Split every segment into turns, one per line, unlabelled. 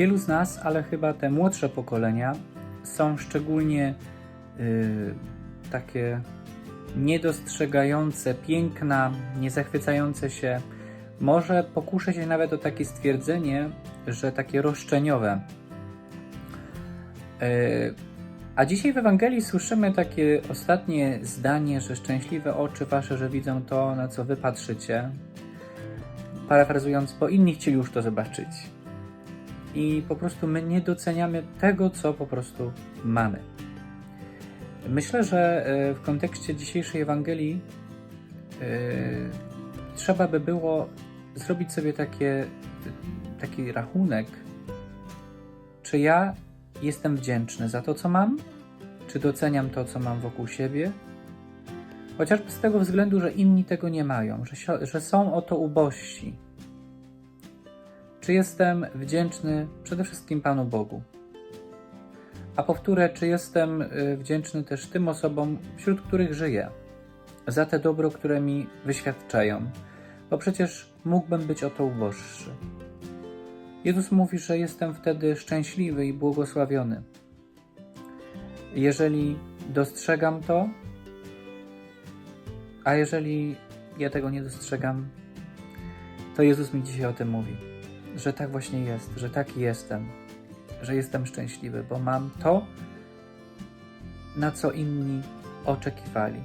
Wielu z nas, ale chyba te młodsze pokolenia, są szczególnie y, takie niedostrzegające piękna, niezachwycające się. Może pokuszę się nawet o takie stwierdzenie, że takie roszczeniowe. Y, a dzisiaj w Ewangelii słyszymy takie ostatnie zdanie, że szczęśliwe oczy wasze, że widzą to, na co wy patrzycie. Parafrazując, bo inni chcieli już to zobaczyć. I po prostu my nie doceniamy tego, co po prostu mamy. Myślę, że e, w kontekście dzisiejszej Ewangelii e, trzeba by było zrobić sobie takie, taki rachunek, czy ja jestem wdzięczny za to, co mam, czy doceniam to, co mam wokół siebie, chociażby z tego względu, że inni tego nie mają, że, że są o to ubożsi. Czy jestem wdzięczny przede wszystkim Panu Bogu? A powtórę, czy jestem y, wdzięczny też tym osobom, wśród których żyję, za te dobro, które mi wyświadczają, bo przecież mógłbym być o to uboższy. Jezus mówi, że jestem wtedy szczęśliwy i błogosławiony. Jeżeli dostrzegam to, a jeżeli ja tego nie dostrzegam, to Jezus mi dzisiaj o tym mówi, że tak właśnie jest, że taki jestem, że jestem szczęśliwy, bo mam to, na co inni oczekiwali.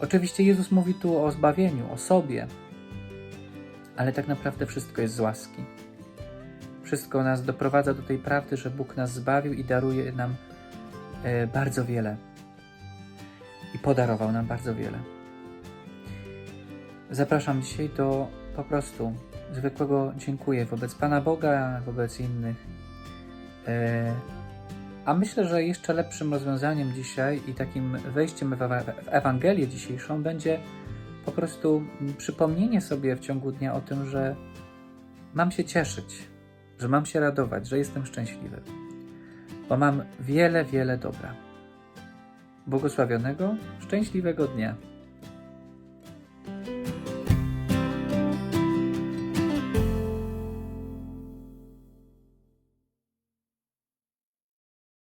Oczywiście Jezus mówi tu o zbawieniu, o sobie, ale tak naprawdę wszystko jest z łaski. Wszystko nas doprowadza do tej prawdy, że Bóg nas zbawił i daruje nam e, bardzo wiele. I podarował nam bardzo wiele. Zapraszam dzisiaj do po prostu zwykłego dziękuję wobec Pana Boga, wobec innych. E, A myślę, że jeszcze lepszym rozwiązaniem dzisiaj i takim wejściem w Ewa- w Ewangelię dzisiejszą będzie po prostu przypomnienie sobie w ciągu dnia o tym, że mam się cieszyć, że mam się radować, że jestem szczęśliwy, bo mam wiele, wiele dobra. Błogosławionego, szczęśliwego dnia.